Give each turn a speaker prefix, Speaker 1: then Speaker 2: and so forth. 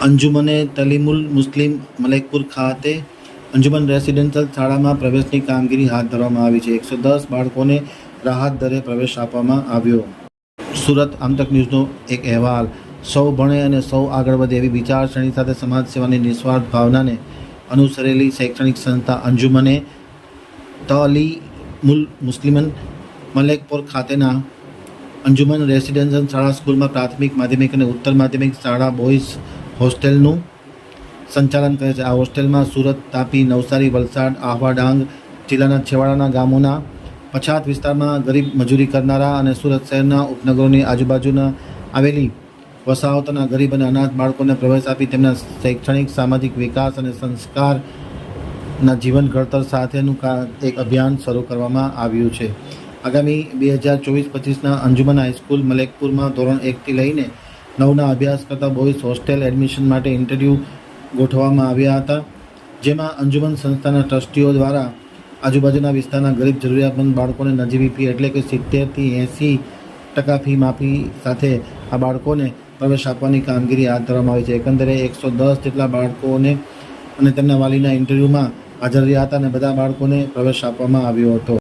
Speaker 1: અંજુમને તલીમુલ મુસ્લિમ મલેકપુર ખાતે અંજુમન રેસિડેન્શિયલ શાળામાં પ્રવેશની કામગીરી હાથ ધરવામાં આવી છે. એકસો દસ બાળકોને રાહત દરે પ્રવેશ આપવામાં આવ્યો. સુરત આમતક ન્યૂઝનો એક અહેવાલ. સૌ ભણે અને સૌ આગળ વધે એવી વિચારસરણી સાથે સમાજ સેવાની નિસ્વાર્થ ભાવનાને અનુસરેલી શૈક્ષણિક સંસ્થા અંજુમને તલીમુલ મુસ્લિમન મલેકપુર ખાતેના અંજુમન રેસિડેન્શિયલ શાળા સ્કૂલમાં પ્રાથમિક માધ્યમિક અને ઉત્તર માધ્યમિક શાળા બોયઝ હોસ્ટેલનું સંચાલન કરે છે. આ હોસ્ટેલમાં સુરત, તાપી, નવસારી, વલસાડ, આહવા ડાંગ, જિલ્લાના છેવાડાના ગામોના પછાત વિસ્તારમાં ગરીબ મજૂરી કરનારા અને સુરત શહેરના ઉપનગરોની આજુબાજુના આવેલી વસાહતોના ગરીબ અને અનાથ બાળકોને પ્રવેશ આપી તેમના શૈક્ષણિક, સામાજિક વિકાસ અને સંસ્કારના જીવન ઘડતર સાથેનું એક અભિયાન શરૂ કરવામાં આવ્યું છે. આગામી બે હજાર ચોવીસ પચીસના અંજુમન હાઈસ્કૂલ મલેકપુરમાં ધોરણ એકથી લઈને નવના અભ્યાસ કરતા બોયઝ હોસ્ટેલ એડમિશન માટે ઇન્ટરવ્યૂ ગોઠવવામાં આવ્યા હતા. જેમાં અંજુમન સંસ્થાના ટ્રસ્ટીઓ દ્વારા આજુબાજુના વિસ્તારના ગરીબ જરૂરિયાતમંદ બાળકોને નજીવી ફી એટલે કે સિત્તેરથી એંસી ટકા ફી માફી સાથે આ બાળકોને પ્રવેશ આપવાની કામગીરી હાથ ધરવામાં આવી છે. એકંદરે એકસો દસ જેટલા બાળકોને અને તેમના વાલીના ઇન્ટરવ્યૂમાં હાજર રહ્યા હતા અને બધા બાળકોને પ્રવેશ આપવામાં આવ્યો હતો.